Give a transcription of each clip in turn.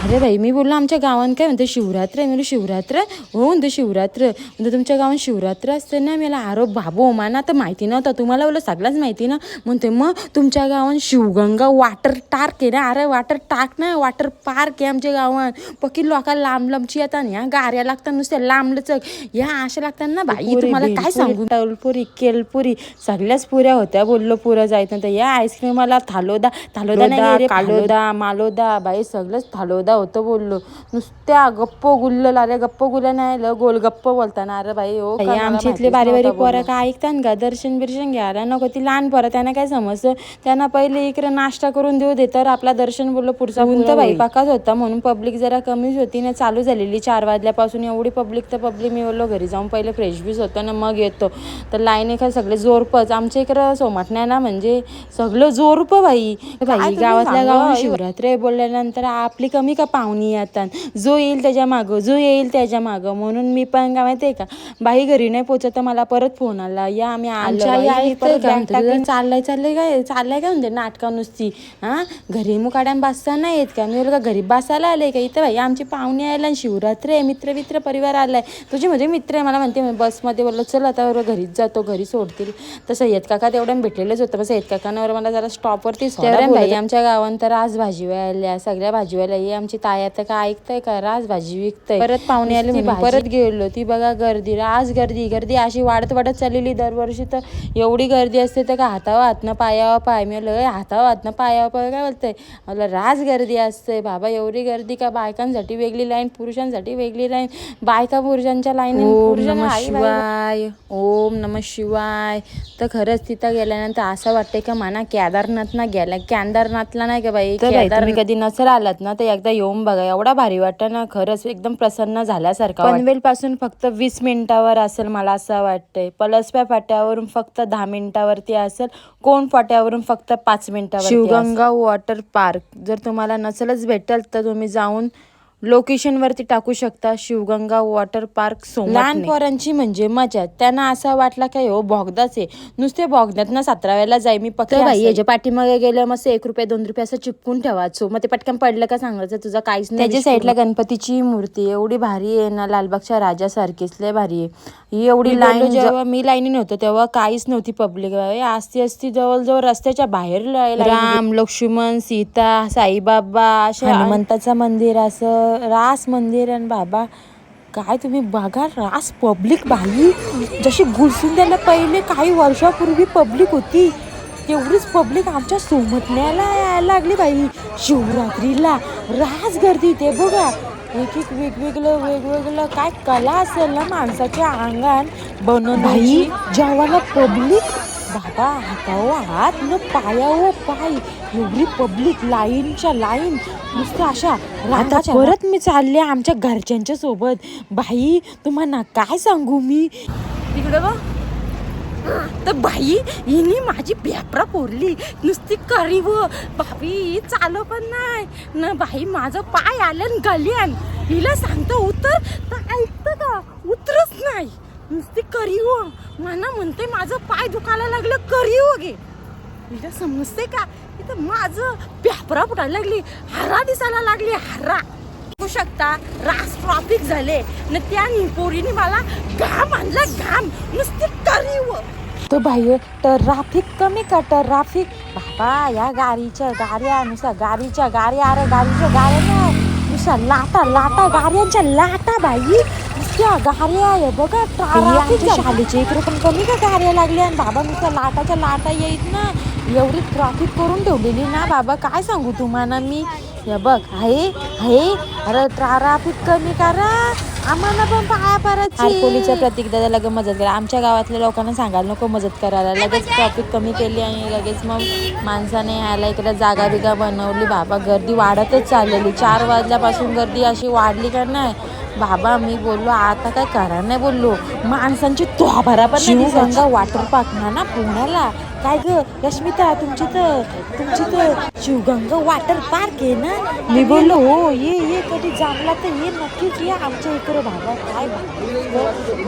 अरे बाई मी बोललो आमच्या गावात काय म्हणते शिवरात्र आहे? म्हणजे शिवरात्र? हो म्हणते शिवरात्र. म्हणजे तुमच्या गावात शिवरात्र असते ना? मला अरे बाबू मला तर माहिती नव्हतं. तुम्हाला बोललं सगळ्याच माहिती ना? म्हणते मग तुमच्या गावात शिवगंगा वॉटर टार्क आहे ना? अरे वॉटर टार्क ना वॉटर पार्क आहे आमच्या गावात पकी लोकांना लांब लांबची येतात या गाऱ्या लागतात नुसत्या लांब लचक या अशा लागतात ना बाई तुम्हाला काय सांगू? टवलपुरी केलपुरी सगळ्याच पुऱ्या होत्या बोललो पुऱ्या जायचं तर या आईस्क्रीमाला थालोदा थालोदा नाही कालोदा मालोदा बाई सगळंच थालोदा. होतं बोललो. नुसत्या गप्प गुल्ल लाल्या गप्प गुल्ल नाही गोल गप्प बोलताना. अरे बाई हो आमच्या इथले बारी बारी पोरं काय ऐकतात का दर्शन बिर्शन घ्यायला नको ती लहान पोरं त्यांना काय समजतं? त्यांना पहिले इकडे नाश्ता करून देऊ दे तर आपला दर्शन बोललो पुढचा तर बाई पाकाच होता. म्हणून पब्लिक जरा कमीच होती ना चालू झालेली. चार वाजल्यापासून एवढी पब्लिक तर पब्लिक मी बोललो घरी जाऊन पहिले फ्रेश बीस होतो ना मग येतो. तर लाईन एका सगळे जोरपच. आमच्या इकडं सोमाटण्या म्हणजे सगळं जोरप बाई. बाई गावातल्या गावात शिवरात्र बोलल्यानंतर आपली कमी का पाहुणी येतात? जो येईल त्याच्या मागं जो येईल त्याच्या मागं. म्हणून मी पण काय माहितीये का बाई घरी नाही पोचत तर मला परत फोन आला. या आम्ही का? म्हणते, चाललंय चाललंय काय? चाललंय काय म्हणते नाटका नुसती? हा? घरी मुकाड्यान बसता नाही येत का? मी का घरी बसायला आले का? इथं बाई आमची पाहुणे यायला आणि शिवरात्र आहे. मित्र मित्र परिवार आलाय. तुझे म्हणजे मित्र आहे. मला म्हणते बसमध्ये बोललो चल आता बरोबर घरीच जातो घरी सोडतील. तसं येत काका तेवढं भेटलेलंच होतं. बस येत काकांवर मला जरा स्टॉपवरती आमच्या गावात तर राज भाजी आल्या सगळ्या भाजीवाल्या आमची ताई आता काय ऐकतंय का? राज भाजी विकतय. परत पाहुणे आले परत गेलो. ती बघा गर्दी. राज गर्दी. गर्दी अशी वाढत वाढत चाललेली दरवर्षी तर एवढी गर्दी असते तर का हातावर हातनं पायावर पाय. मी म्हणलं, "ए, हातावर हातनं पायावर पाय. काय बोलतंय? मला राज गर्दी असते. बाबा एवढी गर्दी का? बायकांसाठी वेगळी लाईन पुरुषांसाठी वेगळी लाईन. बायका पुरुषांच्या लाईन शिवाय. ओम नम शिवाय. तर खरंच तिथं गेल्यानंतर असं वाटतंय का मना केदारनाथला गेला. केदारनाथला नाही का बाई? तुम्ही कधी नसेल आलात ना तर एकदा येऊन बघा एवढा भारी वाटतं ना. खरंच एकदम प्रसन्न झाल्यासारखं पनवेल पासून फक्त वीस मिनिटावर असेल मला असं वाटतंय. पलसप्या फाट्यावरून फक्त दहा मिनिटावरती असेल कोण फाट्यावरून फक्त पाच मिनिटावर शिवगंगा वॉटर पार्क. जर तुम्हाला नसेलच भेटेल तर तुम्ही जाऊन लोकेशन वरती टाकू शकता शिवगंगा वॉटर पार्क लहान पोरांची म्हणजे मजा. त्यांना असं वाटलं काय हो बोगदाच आहे. नुसते बोगद्यात ना सतराव्याला जाई मी पक्क बाई याच्या पाठीमागे गेलं मस्त एक रुपये दोन रुपये असं चिपकून ठेवायचो मग ते पटकन पडलं का सांगायचं तुझं काहीच नाही त्याच्या साईडला गणपतीची मूर्ती एवढी भारी आहे ना लालबागच्या राजासारखीच लय भारी आहे. ही एवढी लाईन जेव्हा मी लाईनी नव्हतं तेव्हा काहीच नव्हती पब्लिक. असती असती जवळजवळ रस्त्याच्या बाहेर राम लक्ष्मण सीता साईबाबा अशा हनुमंताचं मंदिर असं. रास मंदिर आणि बाबा काय तुम्ही बघा रास पब्लिक बाई. जशी घुसून पहिले काही वर्षापूर्वी पब्लिक होती तेवढीच पब्लिक आमच्या सोमटण्याला यायला लागली बाई. शिवरात्रीला रास गर्दी ते बघा. एक एक वेगवेगळं वेगवेगळं काय कला असेल ना माणसाच्या अंगान बनवून बाई जेव्हा पब्लिक बाबा हातावर हात न पायावर पाय. एवढी पब्लिक लाईनच्या लाईन नुसतं अशा आता परत मी चालले आमच्या घरच्यांच्या सोबत. बाई तुम्हाला काय सांगू मी? तिकडं बघ. तर बाई हिने माझी पेपरा पोरली. नुसती करी व भाभी चालू पण नाही. न बाई माझं पाय आलं गल्यान हिला सांगतो उतर तर ऐकतं का उतरच नाही नुसती करी व मला म्हणते माझं पाय दुखायला लागलं करी घे गे. हिला समजते का? इथं माझं पेपरा फुटायला लागली हरा दिसायला लागली हरा. बघू शकता रास ट्रॉफिक झाले. न त्या पोरीने मला घाम आणला घाम. नुसती करीव हो. तो भाई ट्राफिक कमी का ट्राफिक बाबा या गाडीच्या गाड्या नुसत्या गाडीच्या गाड्या अरे गाडीच्या गाड्या नाही. नुसत्या लाटा लाटा गाड्यांच्या लाटा भाई नुसत्या गाड्या आहे बघा ट्राफिक शाळेच्या इकडे पण कमी का गाड्या लागल्या आणि बाबा नुसत्या लाटाच्या लाटा येत ना? एवढी ट्रॅफिक करून ठेवलेली ना बाबा काय सांगू तुम्हाला मी? हे बघ आहे आहे अरे ट्राफिक कमी करा. आम्हाला पण पाया परत प्रतीक दादा लगेच मदत करा. आमच्या गावातल्या लोकांना सांगायला नको मदत करायला. लगेच ट्रॅफिक कमी केली आणि लगेच मग माणसाने यायला इकडे जागा बिगा बनवली. बाबा गर्दी वाढतच चाललेली. चार वाजल्यापासून गर्दी अशी वाढली का नाही? बाबा मी बोललो आता काय करा नाही बोललो. माणसांची तोहाभरा पण शिवगंगा वॉटर पार्क ना ना पुण्याला. काय ग? रश्मिता तुमची तर तुमची तर शिवगंगा वॉटर पार्क आहे ना? मी बोललो हो ये ये कधी जमला तर ये नक्कीच ये आमच्या इकडे भागा काय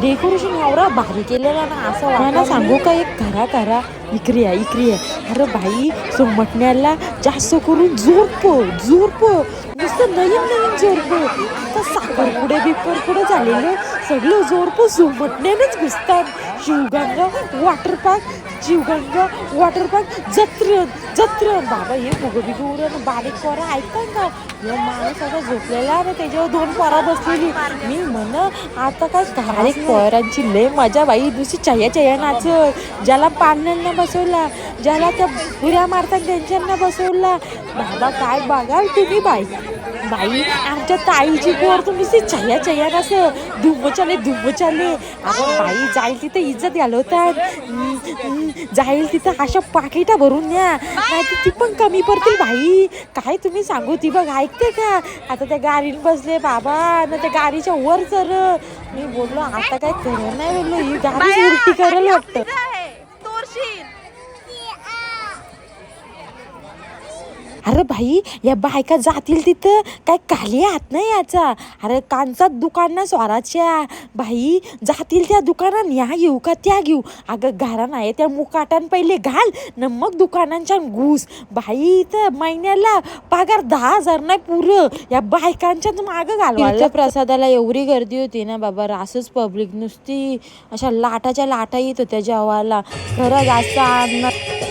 डेकोरेशन एवढा भारी केलेला ना असं मला सांगू का एक? करा करा. इकडे आहे इकडे आहे अरे भाई सोमटण्याला जास्त करून जोरप जोरप नुसतं नवीन नवीन जोरप आता साखरपुडे बिपरपुडे झालेले. सगळं जोरप सोमटण्यानेच घुसतात. Shivganga water park Shivganga water park जत्रण जत्रण. बाबा हे भुगबी उरण बारीक पोरं ऐकतात का हे माणूस आता झोपलेला आहे त्याच्यावर दोन पोरं बसलेली. मी म्हण आता काय बारीक पोरांची लय मजा बाई दुसरी चया चया नाचत. ज्याला पाण्यानं बसवला ज्याला त्या उड्या मारतात त्यांच्यांना बसवला. बाबा काय बघाल तुम्ही बाई? बाई आमच्या ताईची पोर तुम्ही ती चया चया नसं धुम चाले अगं बाई जाईल तिथं इज्जत घालवतात. जाईल तिथं अशा पाकिटा भरून द्या नाही ती पण कमी पडतील भाई काय तुम्ही सांगू? ती बघ ऐकते का? आता त्या गाडीत बसले बाबा ना त्या गाडीच्या वर चर मी बोललो आता काय करत नाही बोललो ही गाडी उलटी करायला वाटतं. अरे भाई या बायका जातील तिथं. काय खाली हात नाही याचा? अरे कांचा दुकान ना स्वराच्या बाई जातील त्या दुकानात या घेऊ का त्या घेऊ? अगं घरा नाही त्या मुकाटान पहिले घाल. न मग दुकानांच्या घुस. बाई तर महिन्याला पगार दहा हजार नाही पुरं. या बायकांच्या मागं घालवायला प्रसादाला एवढी गर्दी होती ना बाबा रासच पब्लिक नुसती. अशा लाटाच्या लाटा येत होत्या जेवायला. खरंच असं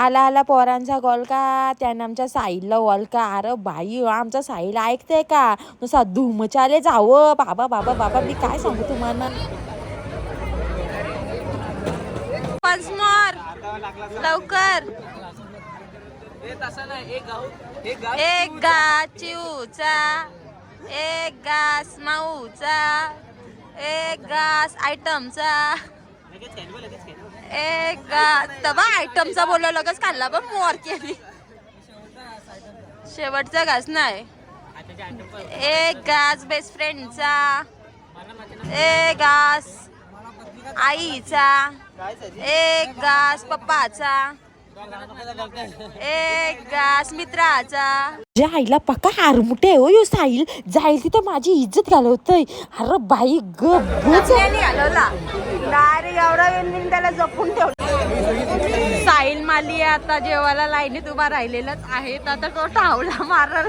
आला आला पोरांचा गोल का? त्यानं आमच्या साईला वॉल का? अरे बाई आमचा साईल ऐकते का? नुसा धूम चाले जावं. बाबा बाबा बाबा मी काय सांगू तुम्हाला? लवकर. एक गा चिऊचा एक घास माऊचा एक घास आयटमचा. एक तवा आयटमचा बोललो लगेच खाल्ला पण मोर केली शेवटचा घास नाही. एक घास बेस्ट फ्रेंडचा एक घास आईचा. एक घास पप्पाचा. एक घास मित्राचा. ज्या आईला पक्का आरमुटे हो यो साईल जाईल तिथं माझी इज्जत घालवतय. अरे बाई ग बच त्यांनी हलवला डायरेक्ट एवढा वेळ त्याला जपून ठेवला. साहिल माली आता जेवायला लाईनीत उभा राहिलेलाच आहे. आता तो टावला मारल.